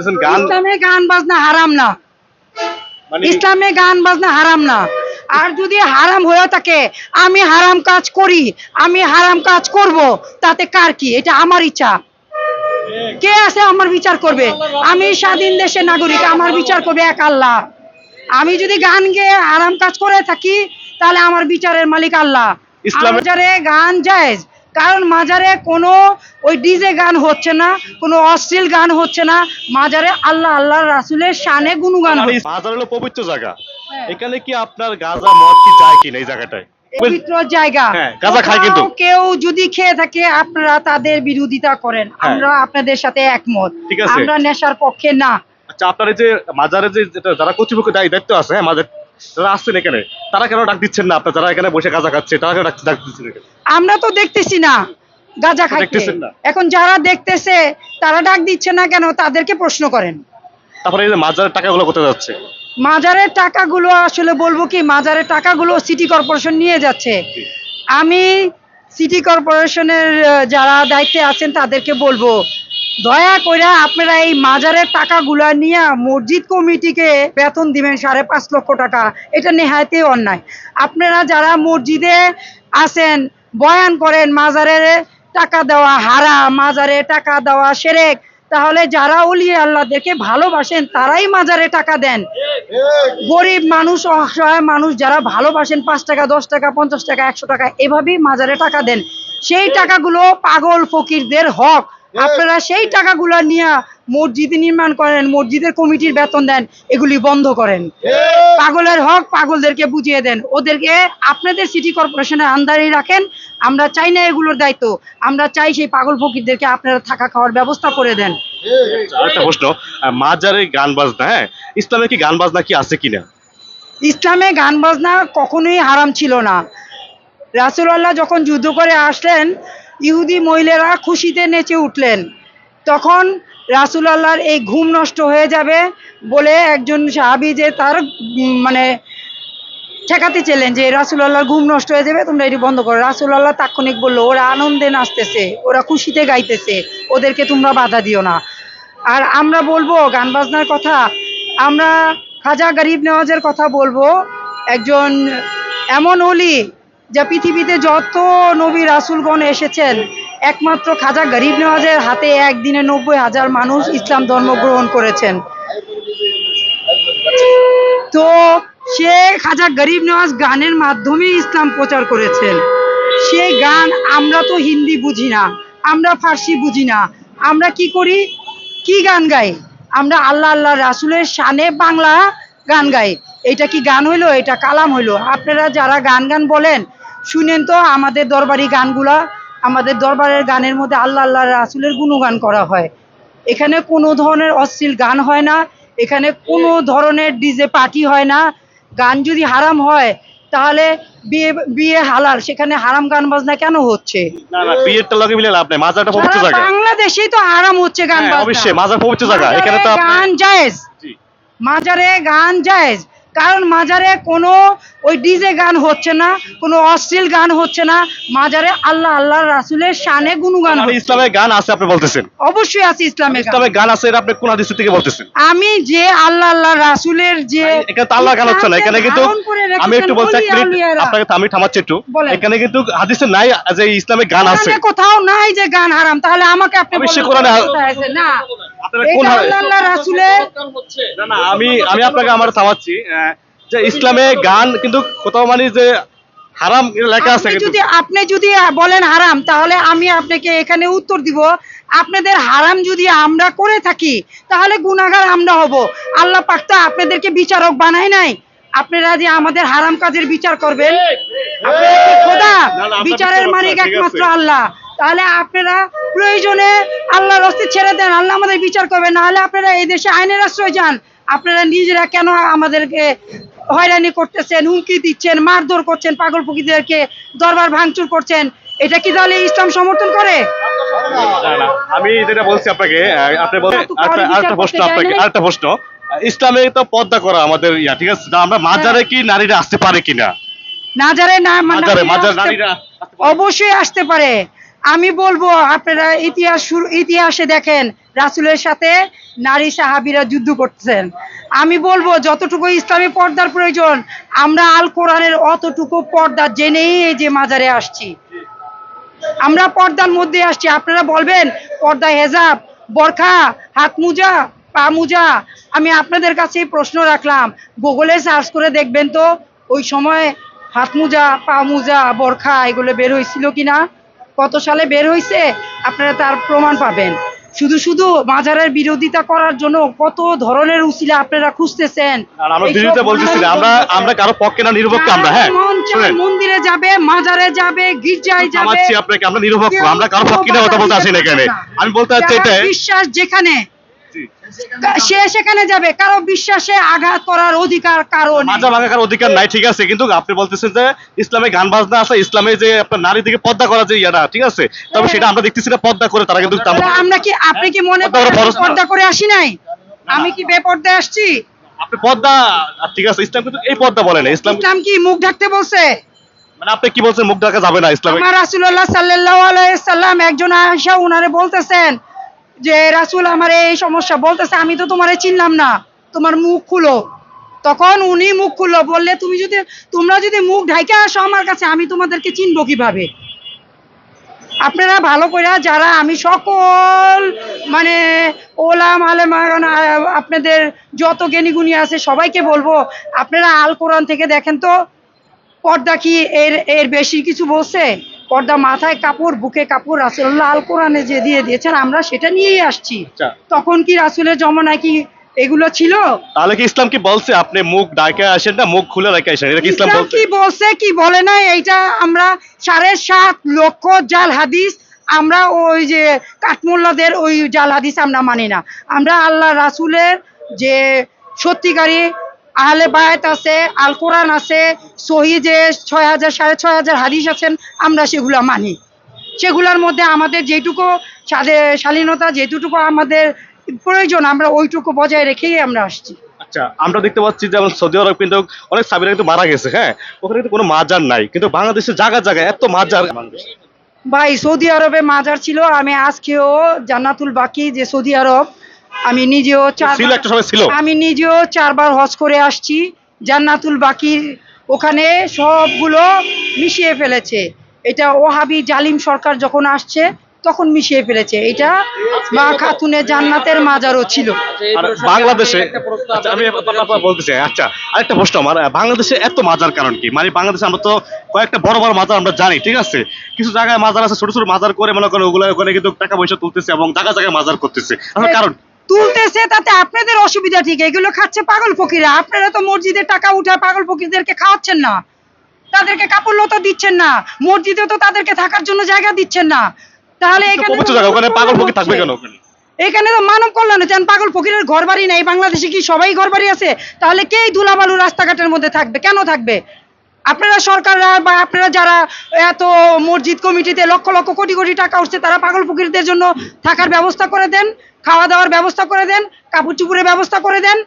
বলতেছেন গান ইসলামে গান বাজনা হারাম না। মানে ইসলামে গান বাজনা হারাম না। আর যদি হারাম হয়ে থাকে আমি হারাম কাজ করি আমি হারাম কাজ করব তাতে কার কি? এটা আমার ইচ্ছা। কে আছে আমার বিচার করবে? আমি স্বাধীন দেশের নাগরিক আমার বিচার করবে এক আল্লাহ। আমি যদি গান গেয়ে হারাম কাজ করে থাকি তাহলে আমার বিচারের মালিক আল্লাহ। ইসলামে- গান জায়েজ। কারণ মাজারে কোনো ওই ডিজে গান হচ্ছে না কোনো অশ্লীল গান হচ্ছে না মাজারে আল্লাহ আল্লাহ রাসুলের শানে গুণগান মানে হচ্ছে বাজার হলো পবিত্র জায়গা হ্যাঁ। এখানে কি আপনার গাঁজা মদ কি যায় কিনা এই জায়গাটায় পবিত্র জায়গা হ্যাঁ, গাঁজা খায় কিন্তু। কেউ যদি খেয়ে থাকে আপনারা তাদের বিরোধিতা করেন হ্যাঁ। আমরা আপনাদের সাথে একমত ঠিক আছে। আমরা নেশার পক্ষে না আচ্ছা আপনার যে মাজারে যে যারা কর্তৃপক্ষ দায়ী- দায়িত্ব আছে হ্যাঁ মাজার যারা আসছেন এখানে। তারা কেন ডাক দিচ্ছেন না আপনার? যারা এখানে বসে গাঁজা খাচ্ছে তারা কেন ডাক দিচ্ছেন আমরা তো দেখতেছি না গাজা খাইতে। এখন যারা দেখতেছে তারা ডাক দিচ্ছে না কেন? তাদেরকে প্রশ্ন করেন। তারপরে এই যে মাজারের টাকাগুলো কোথায় যাচ্ছে? মাজারের টাকাগুলো আসলে বলব কি মাজারের টাকাগুলো সিটি কর্পোরেশন নিয়ে যাচ্ছে। আমি সিটি কর্পোরেশনের যারা দায়িত্বে আছেন তাদেরকে বলব দয়া করে আপনারা এই মাজারের টাকাগুলা নিয়ে মসজিদ কমিটিকে বেতন দিবেন সাড়ে পাঁচ লক্ষ টাকা। এটা নেহায়তে অন্যায়। আপনারা যারা মসজিদে আছেন, বয়ান করেন মাজারে টাকা দেওয়া হারা মাজারে টাকা দেওয়া সেরেক, তাহলে যারা অলিয়ে আল্লাহদেরকে ভালোবাসেন, তারাই মাজারে টাকা দেন। গরিব মানুষ, অসহায় মানুষ যারা ভালোবাসেন, পাঁচ টাকা, দশ টাকা, পঞ্চাশ টাকা, একশো টাকা, এভাবেই মাজারে টাকা দেন। সেই টাকাগুলো পাগল ফকিরদের হক। আপনারা সেই টাকাগুলো নিয়ে মসজিদ নির্মাণ করেন মসজিদের কমিটির বেতন দেন এগুলি বন্ধ করেন। পাগলের হক পাগলদেরকে বুঝিয়ে দেন। ওদেরকে আপনাদের সিটি কর্পোরেশনের আন্ডারে রাখেন। আমরা চাই না এগুলোর দায়িত্ব। আমরা চাই সেই পাগল ফকিরদেরকে আপনারা থাকা খাওয়ার ব্যবস্থা করে দেন। একটা প্রশ্ন। আহ, মাজারে গান বাজনা হ্যাঁ? ইসলামে কি গান বাজনা কি আছে কিনা? ইসলামে গান বাজনা কখনোই হারাম ছিল না। রাসুলাল্লাহ যখন যুদ্ধ করে আসলেন ইহুদি মহিলারা খুশিতে নেচে উঠলেন। তখন রাসুলাল্লাহর এই ঘুম নষ্ট হয়ে যাবে বলে একজন সাহাবি যে তার মানে ঠেকাতে চেলেন যে, রাসুলাল্লাহর ঘুম নষ্ট হয়ে যাবে, তোমরা এটি বন্ধ করো। রাসুল আল্লাহ তাৎক্ষণিক বলল, ওরা আনন্দে নাচতেছে, ওরা খুশিতে গাইতেছে, ওদেরকে তোমরা বাধা দিও না। আর আমরা বলব গান বাজনার কথা, আমরা খাজা গরিব নেওয়াজের কথা বলব, একজন এমন অলি যা পৃথিবীতে যত নবী রাসুলগণ এসেছেন, একমাত্র খাজা গরিব নেওয়াজের হাতে একদিনে নব্বই হাজার মানুষ ইসলাম ধর্ম গ্রহণ করেছেন। তো সে খাজা গরিব নওয়াজ গানের মাধ্যমে ইসলাম প্রচার করেছেন। সেই গান আমরা তো হিন্দি বুঝি না, আমরা ফার্সি বুঝি না, আমরা কি করি? কি গান গাই? আমরা আল্লাহ আল্লাহ রাসুলের শানে বাংলা গান গাই। এটা কি গান হইল? এটা কালাম হইল। আপনারা যারা গান গান বলেন শুনেন তো আমাদের দরবারি গানগুলা আমাদের দরবারের গানের মধ্যে আল্লাহ আল্লাহ রাসুলের গুণগান করা হয়। এখানে কোনো ধরনের অশ্লীল গান হয় না এখানে কোনো ধরনের ডিজে পার্টি হয় না। গান যদি হারাম হয় তাহলে বিয়ে বিয়ে হালাল সেখানে হারাম গান বাজনা কেন হচ্ছে? না না বিয়েরটা লগে মিলে লাভ নাই মাজারটা পবিত্র জায়গা। বাংলাদেশেই তো হারাম হচ্ছে গান হ্যাঁ, বাজনা। অবশ্যই মাজার পবিত্র জায়গা এখানে তো গান জায়েজ জি। মাজারে গান জায়েজ। কারণ মাজারে কোনো ওই ডিজে গান হচ্ছে না কোনো অশ্লীল গান হচ্ছে না মাজারে আল্লাহ আল্লাহ রাসুলের শানে গুণগান মানে হচ্ছে। ইসলামে গান আছে আপনি বলতেছেন। অবশ্যই আছে ইসলামে গান। ইসলামে গান আছে এটা আপনি কোন হাদিস থেকে বলতেছেন? আমি যে আল্লাহ আল্লাহ রাসুলের যে এখানে তো আল্লাহ গান হচ্ছে না এখানে কিন্তু আমি একটু বলছি এক মিনিট আপনাকে আমি থামাচ্ছি একটু। এখানে কিন্তু হাদিসে নাই যে ইসলামে গান আছে। কোথাও নাই যে গান হারাম তাহলে আমাকে আপনি বলেন কোরআনে? না। না আমি আমি আপনাকে আমার থামাচ্ছি যে ইসলামে গান কিন্তু কোথাও মানে যে হারাম লেখা আছে যদি আপনি যদি বলেন হারাম তাহলে আমি আপনাকে এখানে উত্তর দিব। আপনাদের হারাম যদি আমরা করে থাকি তাহলে গুনাহগার আমরা হব। আল্লাহ পাক তো আপনাদেরকে বিচারক বানায় নাই। আপনারা যে আমাদের হারাম কাজের বিচার করবেন? খোদা বিচারের মালিক একমাত্র আল্লাহ। তাহলে আপনারা প্রয়োজনে আল্লাহর হস্তে ছেড়ে দেন আল্লাহ আমাদের বিচার করবেন নাহলে আপনারা এই দেশে আইনের আশ্রয় যান। আপনারা নিজেরা কেন আমাদেরকে হয়রানি করতেছেন হুমকি দিচ্ছেন মারধর করছেন পাগল ফকিরদেরকে দরবার ভাঙচুর করছেন? এটা কি তাহলে ইসলাম সমর্থন করে? না, না, আমি যেটা বলছি আপনাকে আপনি আরেকটা প্রশ্ন আপনাকে আরেকটা প্রশ্ন। ইসলামে তো পর্দা করা আমাদের ইয়া ঠিক আছে? আমরা মাজারে কি নারীরা আসতে পারে কিনা? না মাজারে নারীরা মাজার আসতে- নারীরা অবশ্যই আসতে পারে। আমি বলব, আপনারা ইতিহাস ইতিহাসে দেখেন, রাসুলের সাথে নারী সাহাবিরা যুদ্ধ করতেছেন। আমি বলব, যতটুকু ইসলামী পর্দার প্রয়োজন, আমরা আল কোরআনের অতটুকু পর্দা জেনেই এই যে মাজারে আসছি। আমরা পর্দার মধ্যে আসছি। আপনারা বলবেন, পর্দা হেজাব, বরখা, হাত মোজা, পা মোজা। আমি আপনাদের কাছে প্রশ্ন রাখলাম, গুগলে সার্চ করে দেখবেন তো, ওই সময় হাত মোজা, পা মোজা, বরখা, এগুলো বের হয়েছিল কিনা? কত সালে বের হয়েছে আপনারা তার প্রমাণ পাবেন। শুধু শুধু মাজারের বিরোধিতা করার জন্য কত ধরনের উসিলা আপনারা খুঁজতেছেন। আমরা এইসব বিরোধিতা বলতেছি না আমরা আমরা কারও পক্ষে না নিরপেক্ষ আমরা হ্যাঁ মন মন্দিরে যাবে মাজারে যাবে গির্জায় যাবে। আপনাকে আমরা নিরপেক্ষ আমরা কারও পক্ষে না কথা বলতে আসি না এখানে। আমি বলতে চাচ্ছি বিশ্বাস যেখানে। সে সেখানে যাবে। কারও বিশ্বাসে আঘাত করার অধিকার কারও নেই। মাজা ভাঙার অধিকার নাই ঠিক আছে কিন্তু আপনি বলতেছেন যে ইসলামে গান বাজনা আছে ইসলামে যে আপনার নারী দিকে পর্দা করা যে ইয়াটা ঠিক আছে তবে সেটা আমরা দেখতেছি না পর্দা করে তারা কিন্তু আমরা কি আপনি কি মনে পর্দা করেন পর্দা করে আসি নাই? আমি কি বেপর্দায় আসছি? আপনি পর্দা আর ঠিক আছে ইসলাম কিন্তু এই পর্দা বলে না ইসলাম ইসলাম কি মুখ ঢাকতে বলছে? মানে আপনি কি বলছেন মুখ ঢাকা যাবে না ইসলামে? আমার রাসূলুল্লাহ সাল্লাল্লাহু আলাইহি সাল্লাম একজন আয়েশা উনারে বলতেছেন যে, রাসূল আমার এই সমস্যা বলতেছে, আমি তো তোমারে চিনলাম না। তোমার মুখ খুলো। তখন উনি মুখ খুললো, বললে, তুমি যদি, তোমরা যদি মুখ ঢাইকে আসো আমার কাছে, আমি তোমাদেরকে চিনবো কীভাবে? আপনারা ভালো করে যারা আমি সকল মানে ওলাম, আলেম আপনাদের যত জ্ঞানী গুণী আছে, সবাইকে বলব, আপনারা আল কোরআন থেকে দেখেন তো, পর্দা কি এর এর বেশি কিছু বলছে? পর্দা মাথায় কাপড় বুকে কাপড় রাসুল্লাহ আল কোরআনে যে দিয়ে দিয়েছেন আমরা সেটা নিয়েই আসছি। আচ্ছা। তখন কি রাসুলের জমানায় কি এগুলো ছিল? তাহলে কি ইসলাম কি বলছে? আপনি মুখ ডাকে আসেন না মুখ খুলে রেখে আসেন এটা কি ইসলাম ইসলাম বলছে? কি বলছে কি বলে না এইটা আমরা সাড়ে সাত লক্ষ জাল হাদিস আমরা ওই যে কাঠমোল্লাদের ওই জাল হাদিস আমরা মানি না। আমরা আল্লাহ রাসুলের যে সত্যিকারী আহলে বায়াত আছে আল কোরআন আছে সহি যে ছয় হাজার সাড়ে ছয় হাজার হাদিস আছেন আমরা সেগুলো মানি। সেগুলোর মধ্যে আমাদের যেটুকু শালীনতা যেটুকু আমাদের প্রয়োজন আমরা ওইটুকু বজায় রেখেই আমরা আসছি। আচ্ছা আমরা দেখতে পাচ্ছি যেমন সৌদি আরব কিন্তু অনেক সাবিরা কিন্তু মারা গেছে হ্যাঁ? ওখানে কিন্তু কোনো মাজার নাই কিন্তু বাংলাদেশের জায়গা জায়গায় এত মাজার। ভাই সৌদি আরবে মাজার ছিল আমি আজকেও জান্নাতুল বাকি যে সৌদি আরব আমি নিজেও চার ছিল একটা সময় ছিল। আমি নিজেও চারবার হজ করে আসছি। জান্নাতুল বাকির ওখানে সবগুলো মিশিয়ে ফেলেছে। এটা ওহাবি জালিম সরকার যখন আসছে তখন মিশিয়ে ফেলেছে। এটা মা খাতুনে জান্নাতের মাজারও ছিল। বাংলাদেশে আচ্ছা, আমি আপনার বলতেছি আচ্ছা আরেকটা প্রশ্ন আমার। বাংলাদেশে এত মাজার কারণ কি? মানে বাংলাদেশে আমরা তো কয়েকটা বড় বড় মাজার আমরা জানি ঠিক আছে? কিছু জায়গায় মাজার আছে ছোট ছোট মাজার করে মনে করেন ওগুলো ওখানে কিন্তু টাকা পয়সা তুলতেছে এবং জায়গা জায়গায় মাজার করতেছে। আসলে কারণ তুলতেছে তাতে আপনাদের অসুবিধা ঠিক এগুলো খাচ্ছে পাগল ফকিরা। আপনারা তো মসজিদের টাকা উঠায় পাগল ফকিরদেরকে খাওয়াচ্ছেন না। তাদেরকে কাপড় লতা দিচ্ছেন না। মসজিদে তো তাদেরকে থাকার জন্য জায়গা দিচ্ছেন না। তাহলে এখানে পাগল ফকির থাকবে কেন? এখানে তো মানব কল্যাণ চান পাগল ফকিরের ঘর বাড়ি নেই। বাংলাদেশে কি সবাই ঘর বাড়ি আছে? তাহলে কেই ধুলাবালু রাস্তাঘাটের মধ্যে থাকবে? কেন থাকবে? আপনারা সরকাররা বা আপনারা যারা এত মসজিদ কমিটিতে লক্ষ লক্ষ কোটি কোটি টাকা উঠছে তারা পাগল ফকিরদের জন্য থাকার ব্যবস্থা করে দেন। খাওয়া দাওয়ার ব্যবস্থা করে দেন কাপড় চুপুরের ব্যবস্থা করে দেন।